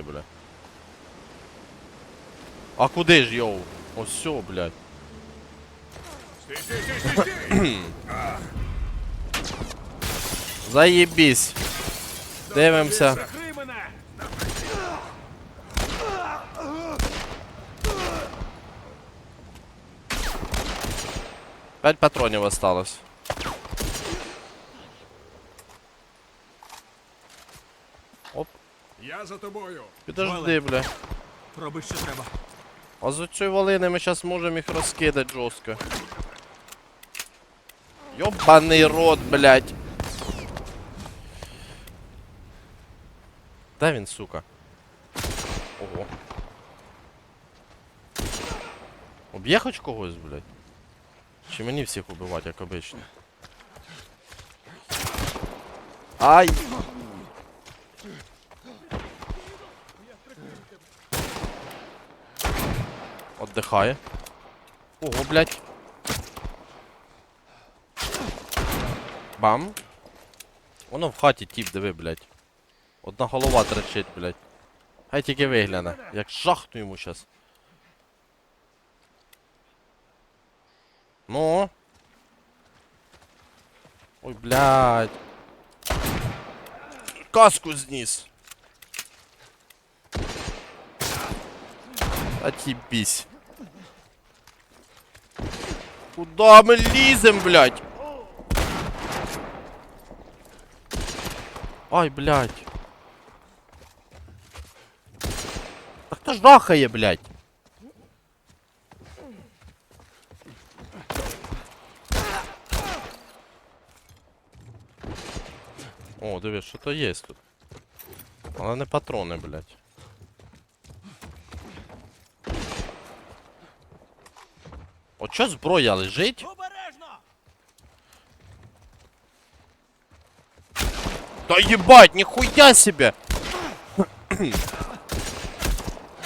подожди, бля. А куди ж, йоу? Ось все, блядь. Стій, стій, стій, стій, стій! Заєбісь. Дивимося. Закрий мене! П'ять патронів осталось. Оп, Я за тобою. підожди, бля. Роби, що треба. А з цієї волини ми зараз можемо їх розкидати жорстко. Йобаний рот, блядь. Де він, сука? Ого. Об'є хоч когось, блядь? Чи мені всіх убивати, як обично? Ай! Отдихає. Ого, блядь. Бам. Воно в хаті тіп, диви, блядь. Одна голова тричить, блядь. Хай тільки вигляне. Як жахну йому щас. Ну. Ой, блядь. Каску зніс. Отъебись. Куда мы лізем, блядь? Ай, блядь. Так хто жахає, блядь? О, дивись, що то є тут. Але не патрони, блядь. От що зброя лежить? Обережно! Да ебать, нихуя себе!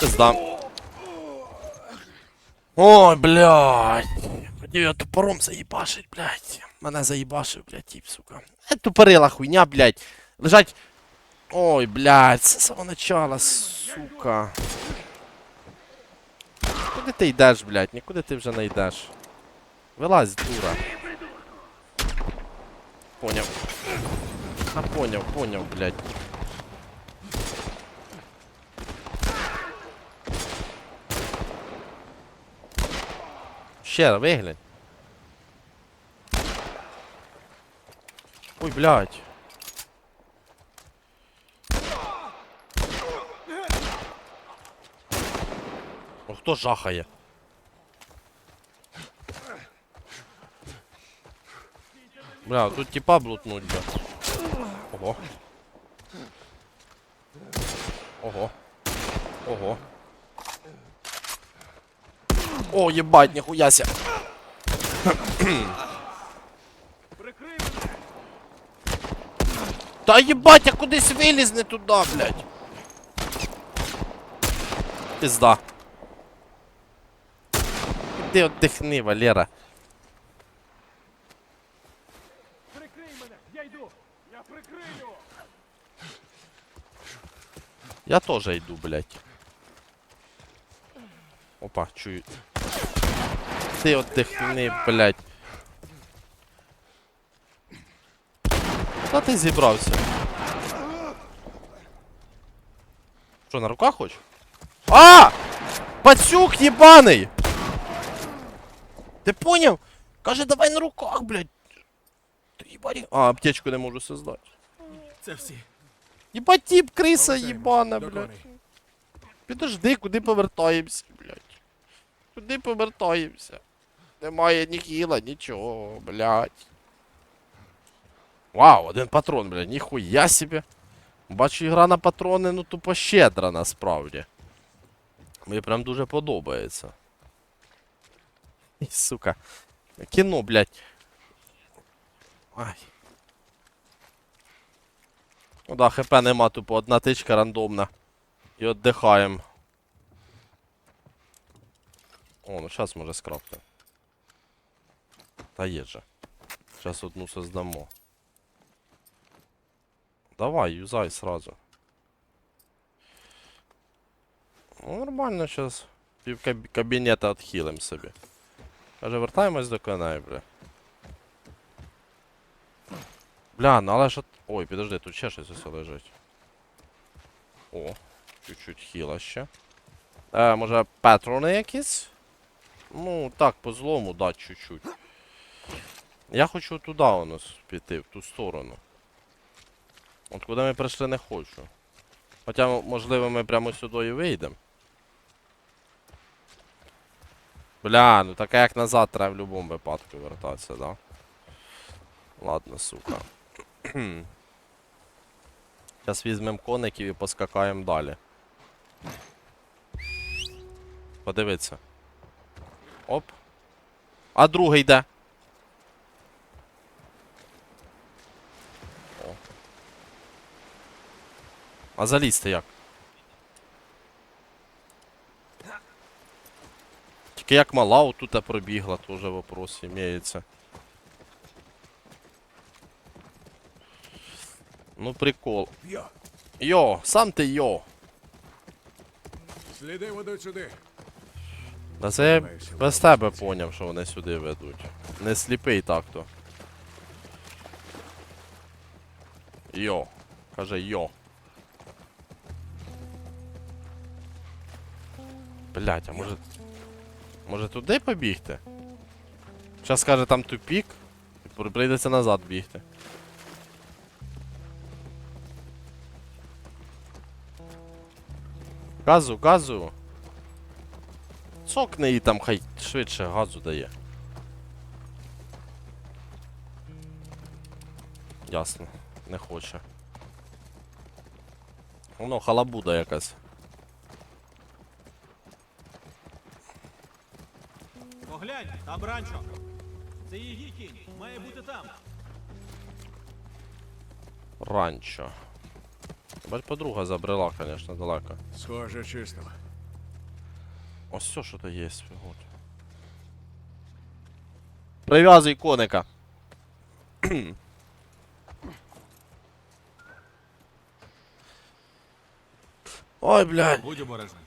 Пизда. Ой, блядь. Хотів я топором заїбашить, блядь. Мене заїбашив, блядь, тіп, сука. Е, тупорила хуйня, блядь. Лежать. Ой, блядь, це з самого начала, сука. Куди ти йдеш, блядь? Нікуди ти вже не йдеш. Вилазь, дура. Поняв. А поняв, поняв, блядь. Ще виглянь. Ой, блядь. О, хто жахає? Бля, тут типа блутнуть, бля. Ого. Ого. Ого. О, ебать, нихуя себе. Прикрий! Та ебать, я кудись виліз не туди, блядь. Пизда. Іди отдихни, Валера. Прикрий мене! Я йду! Я прикрию! Я тоже йду, блядь. Опа, чую. Ти отдихни, блядь. Куда ти зібрався? Що, на руках хоч? А! Пацюк єбаний! Ти поняв? Каже, давай на руках, блядь. Ти єбані. А, аптечку не можу создати. Це всі. Єбать тіп, криса єбана, блядь. Підожди, куди повертаємося, блядь. Куди повертаємося? Немає ні хіла, нічого, блядь. Вау, один патрон, блядь, ніхуя собі. Бачу, ігра на патрони, ну тупо щедра насправді. Мені прям дуже подобається. Сука. Кіно, блядь. Ай. Ну да, хп нема, тупо одна тичка рандомна. І віддихаємо. О, ну зараз може скрафтим. Та є же. Зараз одну создамо. Давай, юзай сразу. Ну, нормально зараз. Пів каб- кабінета відхилим собі. Каже, вертаємось до коней, бля. Бля, ну але ж... Ой, підожди, тут ще щось ось лежить. О, чуть-чуть хіла ще. Е, може патрони якісь? Ну, так, по злому дать чуть-чуть. Я хочу туди у нас піти, в ту сторону. От куди ми прийшли не хочу. Хоча, можливо, ми прямо сюди і вийдемо. Бля, ну так як назад треба в будь-якому випадку вертатися, да? Ладно, сука. Зараз візьмемо коників і поскакаємо далі. Подивіться. Оп. А другий де? О. А залізти як? Тільки як мала отут пробігла, теж вопрос імеється. Ну прикол. Йо, сам ти йо. Сліди ведуть сюди. Та це я без тебе поняв, що вони сюди ведуть. Не сліпий так-то. Йо. Каже йо. Блять, а може. Може туди побігти? Зараз каже там тупік. і Прийдеться назад бігти. Газу, газу. Цокне і там хай швидше газу дає. Ясно, не хоче. Воно халабуда якась. Поглянь, там ранчо. Це її кінь. Має бути там. Ранчо. Бать подруга забрела, конечно, далеко. Схоже, чисто. Ось все, що то є. Вот. Прив'язуй коника. Ой, блядь. Будь обережний.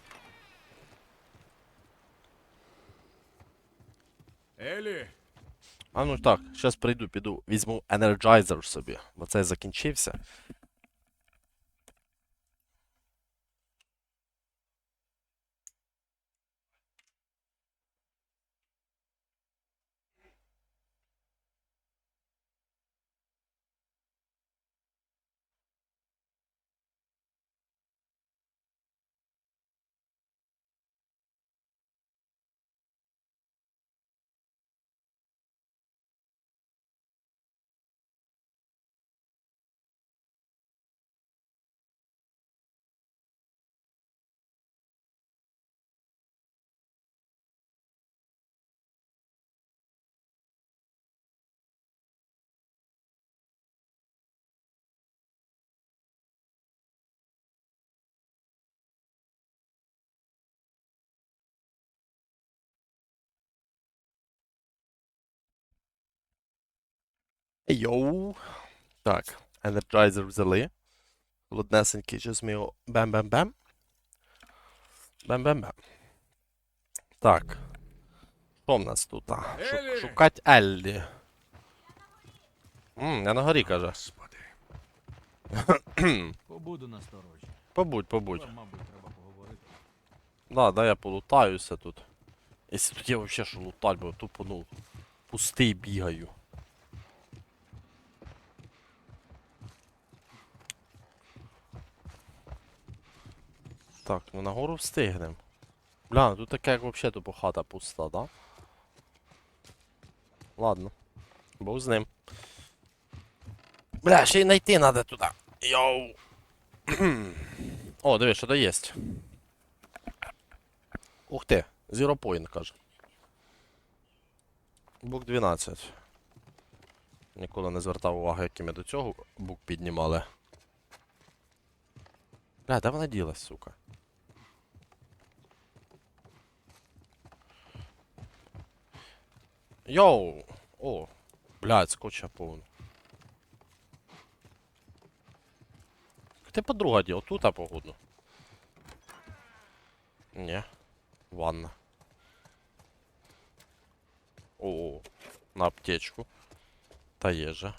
Елі, А ну так, зараз прийду, піду, візьму Energizer собі, бо цей закінчився. Йоу. Так, Energizer взяли. Холоднесенький, зараз ми його бем-бем-бем. Бем-бем-бем. Так. Що в нас тут? а? Шу- Еллі! Шукать Еллі. Ммм, я на горі каже. Господи. Побуду насторожі. Побудь, побудь. Вам, мабуть, треба поговорити. Да, да, я полутаюся тут. Якщо тут є вообще що лутать, бо тупо, ну, пустий бігаю. Так, ну нагору встигнем. Бля, ну тут таке як вообще тупо хата пуста, да? Ладно. Бог з ним. Бля, ще й знайти надо туди. Йоу. О, диви, що то єсть. Ух ти, Zero Point, каже. Бук 12. Ніколи не звертав уваги, який ми до цього бук піднімали. Бля, де вона ділась, сука? Йоу! О! Блядь, скотча повно. Ти подруга діл, тут а погодно. Ні. Ванна. О, на аптечку. Та є же.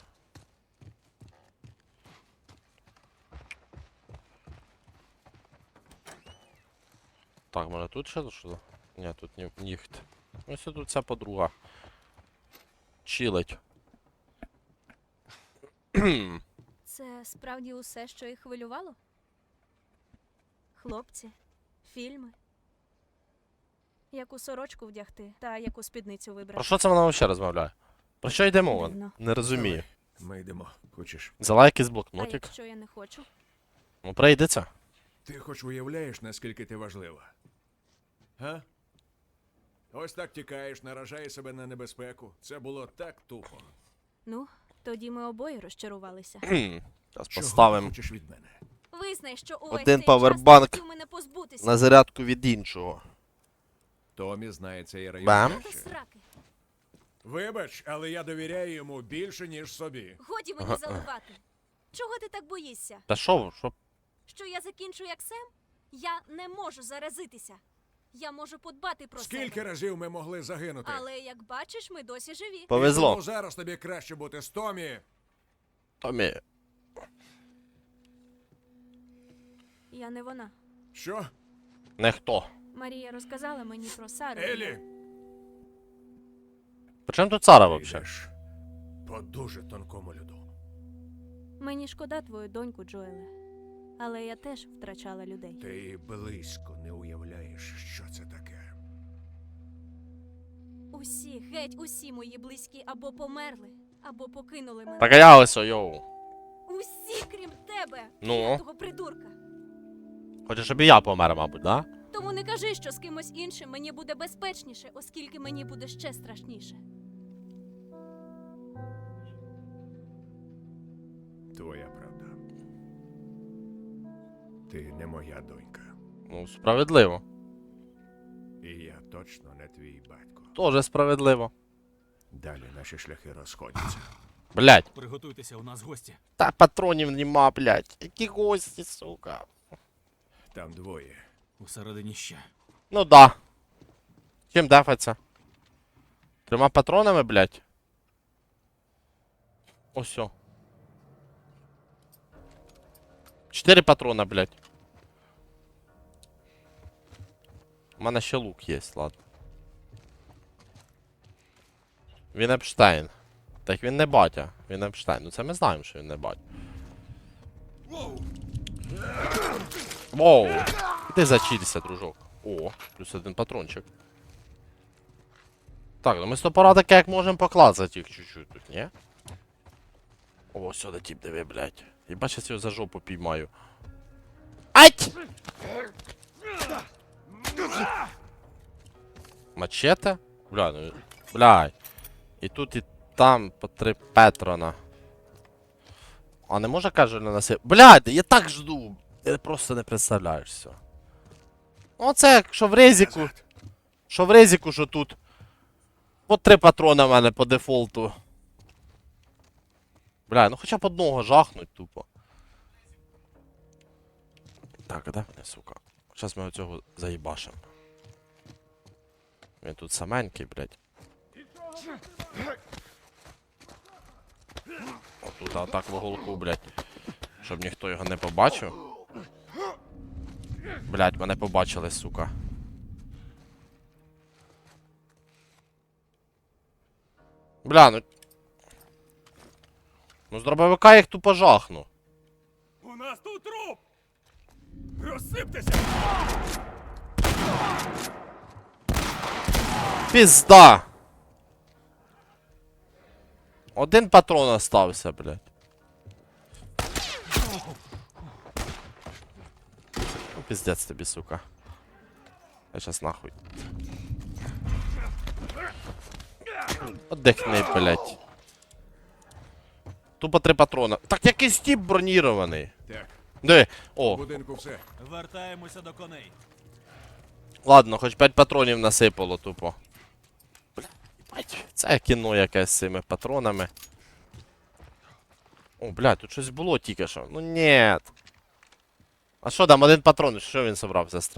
Так, може тут ще що? Ні, тут ні, ніхт. Ну, Ось тут ця подруга. Чилить. Це справді усе, що їх хвилювало? Хлопці, фільми. Яку сорочку вдягти та яку спідницю вибрати. Про що це вона взагалі розмовляє? Про що йде мова? Дивно. Не розумію. Ми йдемо. Хочеш? Взяла якийсь А блокнотик. якщо я не хочу? Ну, прийдеться. Ти хоч уявляєш, наскільки ти важлива? Га? Ось так тікаєш, наражаєш себе на небезпеку. Це було так тупо. Ну, тоді ми обоє розчарувалися. Зараз Чого ти поставимо хочеш від мене? Визнай, що увесь Один цей павербанк час ти хотів мене позбутися. на зарядку від іншого. Томі знає цей район. Бам. Та краще. сраки. Вибач, але я довіряю йому більше, ніж собі. Годі мені заливати. Чого ти так боїшся? Та що, ви, що? Що я закінчу як Сем? Я не можу заразитися. Я можу подбати про Скільки себе. разів ми могли загинути? Але як бачиш, ми досі живі. Повезло. тому зараз тобі краще бути з Томі. Томі. Я не вона. Що? Не хто. Марія розказала мені про Сару. Елі? Причому тут Сара взагалі? йдеш по дуже тонкому льоду. Мені шкода твою доньку, Джоеле. Але я теж втрачала людей. Ти близько не уявляєш, що це таке. Усі, геть усі мої близькі або померли, або покинули мене. Так а я ось, йоу. Усі, крім тебе, Ну? того придурка. Хочеш, щоб і я помер, мабуть, да? Тому не кажи, що з кимось іншим мені буде безпечніше, оскільки мені буде ще страшніше. Твоя правда. Ти не моя донька. Ну, справедливо. І я точно не твій батько. Тоже справедливо. Далі наші шляхи розходяться. Блять. Приготуйтеся, у нас гості. Та патронів нема, блять. Які гості, сука. Там двоє. Усередині ще. Ну да. Чим дефаться? Трьома патронами, блять. Ось. Чотири патрона, блять. У мене ще лук є, ладно. Він Епштейн. Так він не батя, він Епштейн. Ну це ми знаємо, що він не батя. Воу! Іди зачілься, дружок. О, плюс один патрончик. Так, ну ми з топора таке як можемо поклацати їх чуть-чуть тут, ні? О, сюди тип диви, блядь. І бачиш, його за жопу піймаю. Ать! Мачете? Бля, ну. Блядь. І тут, і там по три Петрона. А не може каже на нас. Блядь, я так жду. Ти просто не представляєш все. Оце, якщо в резіку. Назад. Що в резіку, що тут. По три патрона в мене по дефолту. Бля, ну хоча б одного жахнуть тупо. Так, а де мене, сука? Зараз ми оцього заїбашим. Він тут саменький, блядь. Отут атак в уголку, блядь. Щоб ніхто його не побачив. Блядь, мене побачили, сука. Бля, ну. Ну з дробовика їх тупо жахну. У нас тут труп! Розсиптеся! Пізда! Один патрон остався, блядь. Ну, пиздец тобі, сука. Я щас нахуй. Отдихни, блядь. Тупо три патрона. Так якийсь тип бронірований. Так, Диви. О, будинку все. Вертаємося до коней. ладно, хоч 5 патронів насипало тупо. Блять, це кіно якесь з цими патронами. О, блядь, тут щось було тільки що. Ну ні. А що там один патрон? Що він собрався?